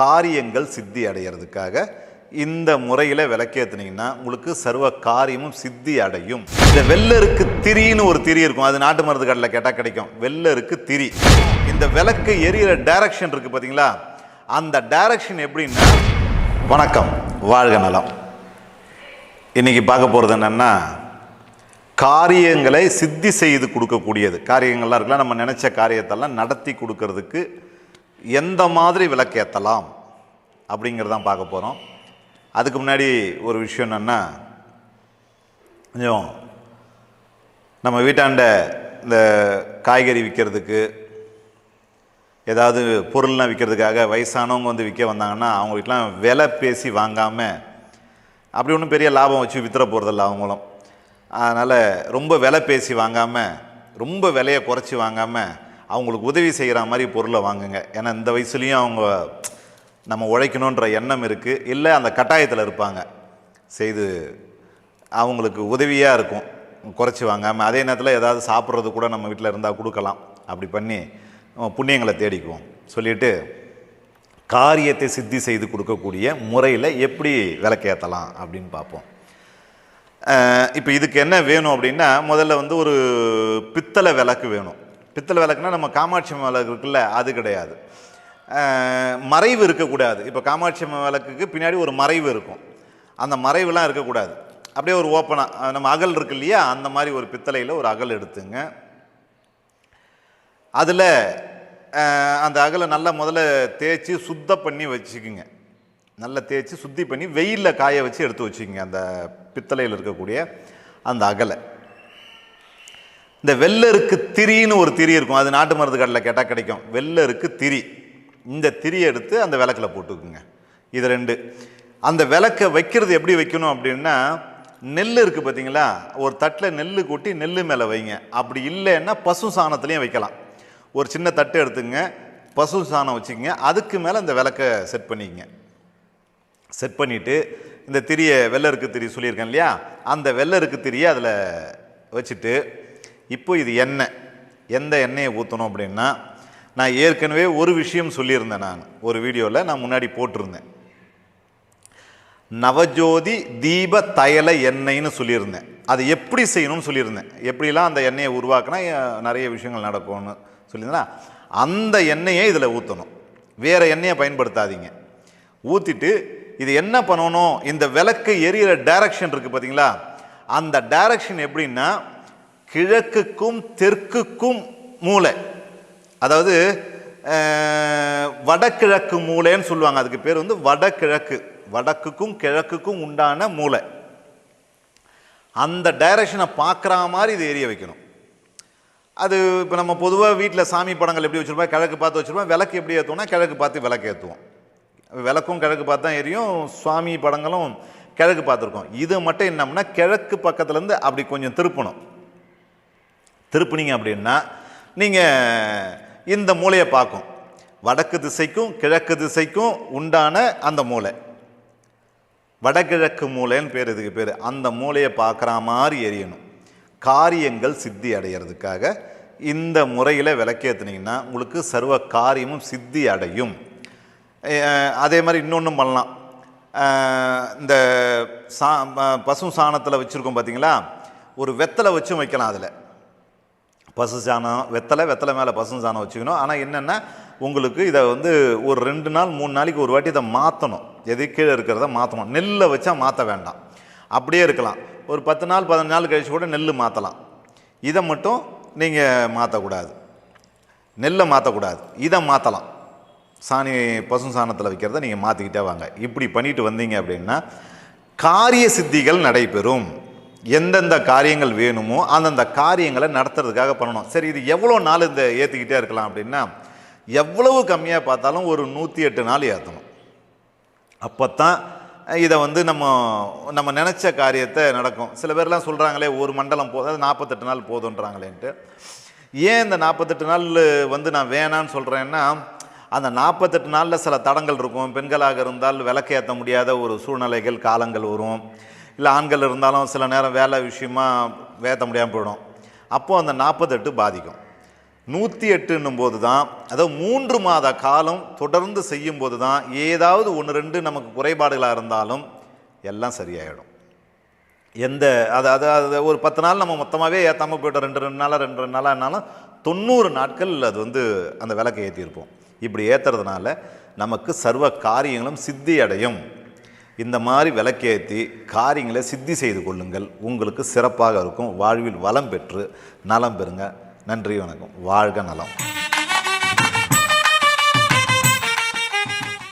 காரியங்கள் சித்தி அடையிறதுக்காக இந்த முறையில் விளக்கேத்துனீங்கன்னா உங்களுக்கு சர்வ காரியமும் சித்தி அடையும். இந்த வெள்ளருக்கு திரின்னு ஒரு திரி இருக்கும். அது நாட்டு மருந்து கடையில் கேட்டால் கிடைக்கும். வெள்ளருக்கு திரி. இந்த விளக்கு எரியிற டைரக்ஷன் இருக்குது பார்த்தீங்களா அந்த டைரக்ஷன் எப்படின்னா வணக்கம் வாழ்க நலம். இன்றைக்கி பார்க்க போகிறது என்னென்னா காரியங்களை சித்தி செய்து கொடுக்கக்கூடியது. காரியங்கள்லாம் இருக்கலாம் நம்ம நினச்ச காரியத்தெல்லாம் நடத்தி கொடுக்கறதுக்கு எந்த மாதிரி விளக்கேற்றலாம் அப்படிங்கிறதான் பார்க்க போகிறோம் அதுக்கு முன்னாடி ஒரு விஷயம் என்னென்னா கொஞ்சம் நம்ம வீட்டாண்ட இந்த காய்கறி விற்கிறதுக்கு ஏதாவது பொருள்லாம் விற்கிறதுக்காக வயசானவங்க வந்து விற்க வந்தாங்கன்னா அவங்க வீட்டிலாம் விலை பேசி வாங்காமல் அப்படி ஒன்றும் பெரிய லாபம் வச்சு வித்துற போகிறதில்ல அவங்களும். அதனால் ரொம்ப விலை பேசி வாங்காமல் ரொம்ப விலையை குறைச்சி வாங்காமல் அவங்களுக்கு உதவி செய்கிற மாதிரி பொருளை வாங்குங்க. ஏன்னா இந்த வயசுலேயும் அவங்க நம்ம உழைக்கணுன்ற எண்ணம் இருக்குது இல்லை அந்த கட்டாயத்தில் இருப்பாங்க. செய்து அவங்களுக்கு உதவியாக இருக்கும். குறைச்சி வாங்காமல் அதே நேரத்தில் ஏதாவது சாப்பிட்றது கூட நம்ம வீட்டில் இருந்தால் கொடுக்கலாம். அப்படி பண்ணி புண்ணியங்களை தேடிக்குவோம். சொல்லிட்டு காரியத்தை சித்தி செய்து கொடுக்கக்கூடிய முறையில் எப்படி விளக்கேற்றலாம் அப்படின்னு பார்ப்போம். இப்போ இதுக்கு என்ன வேணும் அப்படின்னா முதல்ல வந்து ஒரு பித்தளை விளக்கு வேணும். பித்தளை விளக்குனா நம்ம காமாட்சி அம்மன் விளக்கு இருக்குல்ல அது கிடையாது. மறைவு இருக்கக்கூடாது. இப்போ காமாட்சி அம்மன் விளக்குக்கு பின்னாடி ஒரு மறைவு இருக்கும். அந்த மறைவுலாம் இருக்கக்கூடாது. அப்படியே ஒரு ஓப்பனாக நம்ம அகல் இருக்கு இல்லையா அந்த மாதிரி ஒரு பித்தளையில் ஒரு அகல் எடுத்துங்க. அதில் அந்த அகலை நல்லா முதல்ல தேய்ச்சி சுத்தம் பண்ணி வச்சுக்குங்க. நல்லா தேய்ச்சி சுத்தி பண்ணி வெயிலில் காய வச்சு எடுத்து வச்சுக்கோங்க. அந்த பித்தளையில் இருக்கக்கூடிய அந்த அகலை. இந்த வெள்ளருக்கு திரின்னு ஒரு திரி இருக்கும். அது நாட்டு மருந்து கடையில் கேட்டால் கிடைக்கும். வெள்ளருக்கு திரி. இந்த திரியை எடுத்து அந்த விளக்கில் போட்டுக்குங்க. இது ரெண்டு. அந்த விளக்கை வைக்கிறது எப்படி வைக்கணும் அப்படின்னா நெல் இருக்குது பார்த்தீங்களா ஒரு தட்டில் நெல் கொட்டி நெல் மேலே வைங்க. அப்படி இல்லைன்னா பசு சாணத்துலேயும் வைக்கலாம். ஒரு சின்ன தட்டு எடுத்துங்க. பசு சாணம் வச்சுக்கோங்க. அதுக்கு மேலே இந்த விளக்கை செட் பண்ணிக்கங்க. செட் பண்ணிவிட்டு இந்த திரியை வெள்ளருக்கு திரி சொல்லியிருக்கேன் இல்லையா? அந்த வெள்ளருக்கு திரியை அதில் வச்சுட்டு இப்போ இது எண்ணெய். எந்த எண்ணெயை ஊற்றணும் அப்படின்னா நான் ஏற்கனவே ஒரு விஷயம் சொல்லியிருந்தேன் நான். ஒரு வீடியோவில் நான் முன்னாடி போட்டிருந்தேன். நவஜோதி தீப தயல எண்ணெய்னு சொல்லியிருந்தேன். அது எப்படி செய்யணும்னு சொல்லியிருந்தேன். எப்படிலாம் அந்த எண்ணெயை உருவாக்கினா நிறைய விஷயங்கள் நடக்கும்னு சொல்லியிருந்தேன்னா அந்த எண்ணெயை இதில் ஊற்றணும் வேறு எண்ணெயை பயன்படுத்தாதீங்க. ஊற்றிட்டு இது என்ன பண்ணணும்? இந்த விளக்கு எரியிற டைரக்ஷன் இருக்குது பார்த்தீங்களா அந்த டைரக்ஷன் எப்படின்னா கிழக்குக்கும் தெற்குக்கும் மூலை. அதாவது வடகிழக்கு மூலைன்னு சொல்லுவாங்க. அதுக்கு பேர் வந்து வடகிழக்கு. வடக்குக்கும் கிழக்குக்கும் உண்டான மூலை. அந்த டைரக்ஷனை பார்க்குற மாதிரி இது எரிய வைக்கணும். அது இப்போ நம்ம பொதுவாக வீட்டில் சாமி படங்கள் எப்படி வச்சுருப்போம்? கிழக்கு பார்த்து வச்சுருப்போம். விளக்கு எப்படி ஏற்றுவோம்னா கிழக்கு பார்த்து விளக்கு ஏற்றுவோம் விளக்கும் கிழக்கு பார்த்து தான் எரியும். சுவாமி படங்களும் கிழக்கு பார்த்துருக்கோம். இது மட்டும் என்னம்னா கிழக்கு பக்கத்துலேருந்து அப்படி கொஞ்சம் திருப்பணும். திருப்புனீங்க அப்படின்னா நீங்கள் இந்த மூலையை பார்க்கும். வடக்கு திசைக்கும் கிழக்கு திசைக்கும் உண்டான அந்த மூலை. வடகிழக்கு மூலைன்னு பேர் இதுக்கு பேர். அந்த மூலையை பார்க்குற மாதிரி எரியணும். காரியங்கள் சித்தி அடையிறதுக்காக இந்த முறையில் விளக்கேற்றுனீங்கன்னா உங்களுக்கு சர்வ காரியமும் சித்தி அடையும். அதே மாதிரி இன்னொன்றும் பண்ணலாம். இந்த சா பசு சாணத்தில் வச்சுருக்கோம் பார்த்தீங்களா ஒரு வெத்தலை வச்சும் வைக்கலாம் அதில். பசு சாணம் வெத்தலை வெத்தலை மேலே பசு சாணம் வச்சுக்கணும். ஆனால் என்னென்னா உங்களுக்கு இதை வந்து ஒரு ரெண்டு நாள் மூணு நாளைக்கு ஒரு வாட்டி இதை மாற்றணும் எது கீழே இருக்கிறத மாற்றணும் நெல்லை வச்சா மாற்ற வேண்டாம். அப்படியே இருக்கலாம். ஒரு பத்து நாள் பதினஞ்சு நாள் கழிச்சு கூட நெல் மாற்றலாம் இதை மட்டும் நீங்கள் மாற்றக்கூடாது நெல்லை மாற்றக்கூடாது இதை மாற்றலாம் சாணி பசு சாணத்தில் வைக்கிறத நீங்கள் மாற்றிக்கிட்டே வாங்க. இப்படி பண்ணிட்டு வந்தீங்க அப்படின்னா காரிய சித்திகள் நடைபெறும். எந்தெந்த காரியங்கள் வேணுமோ அந்தந்த காரியங்களை நடத்துறதுக்காக பண்ணணும். சரி இது எவ்வளோ நாள் இந்த ஏற்றிக்கிட்டே இருக்கலாம் அப்படின்னா எவ்வளவு கம்மியாக பார்த்தாலும் ஒரு நூற்றி எட்டு நாள் ஏற்றணும் அப்போ தான் இதை வந்து நம்ம நம்ம நினச்ச காரியத்தை நடக்கும். சில பேர்லாம் சொல்கிறாங்களே ஒரு மண்டலம் போதும் நாற்பத்தெட்டு நாள் போதுன்றாங்களேன்ட்டு ஏன் இந்த நாற்பத்தெட்டு நாள் வந்து நான் வேணான்னு சொல்கிறேன்னா அந்த நாற்பத்தெட்டு நாளில் சில தடங்கள் இருக்கும். பெண்களாக இருந்தால் விளக்கேற்ற முடியாத ஒரு சூழ்நிலைகள் காலங்கள் வரும். இல்லை ஆண்கள் இருந்தாலும் சில நேரம் வேலை விஷயமா வேத்த முடியாமல் போயிடும். அப்போது அந்த நாற்பத்தெட்டு பாதிக்கும். நூற்றி எட்டுன்னும் போது தான் அதாவது மூன்று மாத காலம் தொடர்ந்து செய்யும் போது தான் ஏதாவது ஒன்று ரெண்டு நமக்கு குறைபாடுகளாக இருந்தாலும் எல்லாம் சரியாயிடும். எந்த அது அது அது ஒரு பத்து நாள் நம்ம மொத்தமாகவே ஏற்றாமல் போய்ட்டோம். ரெண்டு ரெண்டு நாளாக ரெண்டு ரெண்டு நாளானாலும் தொண்ணூறு நாட்கள் அது வந்து அந்த விளக்கை ஏற்றியிருப்போம் இப்படி ஏற்றுறதுனால நமக்கு சர்வ காரியங்களும் சித்தி அடையும் இந்த மாதிரி விளக்கேற்றி காரியங்களை சித்தி செய்து கொள்ளுங்கள். உங்களுக்கு சிறப்பாக இருக்கும். வாழ்வில் வளம் பெற்று நலம் பெறுங்க. நன்றி வணக்கம். வாழ்க நலம்.